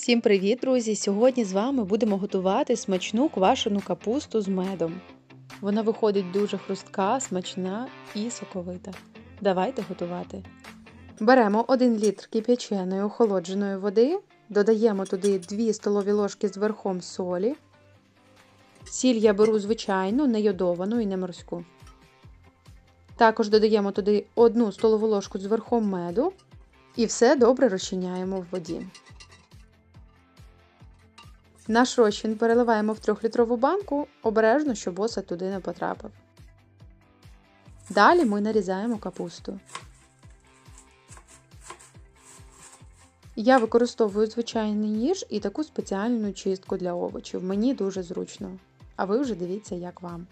Всім привіт, друзі! Сьогодні з вами будемо готувати смачну квашену капусту з медом. Вона виходить дуже хрустка, смачна і соковита. Давайте готувати. Беремо 1 літр кип'яченої охолодженої води, додаємо туди 2 столові ложки з верхом солі. Сіль я беру звичайну, не йодовану і не морську. Також додаємо туди 1 столову ложку з верхом меду і все добре розчиняємо в воді. Наш розчин переливаємо в 3-літрову банку, обережно, щоб осад туди не потрапив. Далі ми нарізаємо капусту. Я використовую звичайний ніж і таку спеціальну чистку для овочів. Мені дуже зручно. А ви вже дивіться, як вам.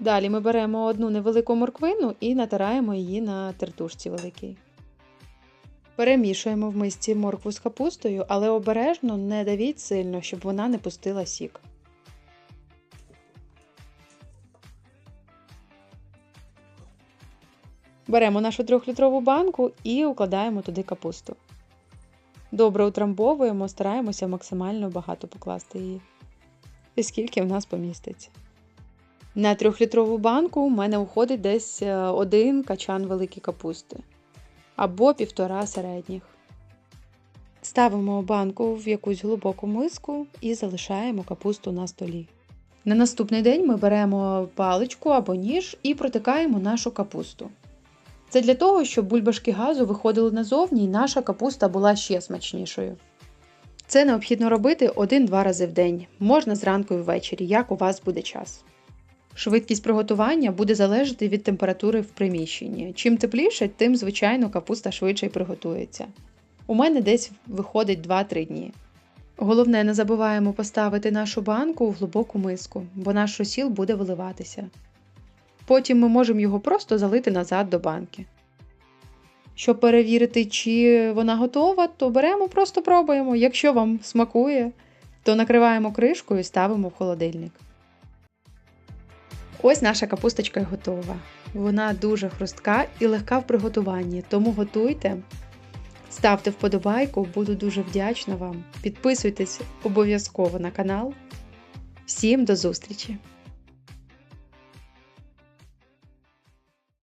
Далі ми беремо одну невелику морквину і натираємо її на тертушці великій. Перемішуємо в мисці моркву з капустою, але обережно не давіть сильно, щоб вона не пустила сік. Беремо нашу 3-літрову банку і укладаємо туди капусту. Добре утрамбовуємо, стараємося максимально багато покласти її. І скільки в нас поміститься. На трьохлітрову банку у мене уходить десь один качан великої капусти або півтора середніх. Ставимо банку в якусь глибоку миску і залишаємо капусту на столі. На наступний день ми беремо паличку або ніж і протикаємо нашу капусту. Це для того, щоб бульбашки газу виходили назовні і наша капуста була ще смачнішою. Це необхідно робити 1-2 рази в день, можна зранку і ввечері, як у вас буде час. Швидкість приготування буде залежати від температури в приміщенні. Чим тепліше, тим, звичайно, капуста швидше приготується. У мене десь виходить 2-3 дні. Головне, не забуваємо поставити нашу банку в глибоку миску, бо наш розсіл буде виливатися. Потім ми можемо його просто залити назад до банки. Щоб перевірити, чи вона готова, то беремо, просто пробуємо. Якщо вам смакує, то накриваємо кришкою і ставимо в холодильник. Ось наша капусточка готова. Вона дуже хрустка і легка в приготуванні, тому готуйте. Ставте вподобайку, буду дуже вдячна вам. Підписуйтесь обов'язково на канал. Всім до зустрічі!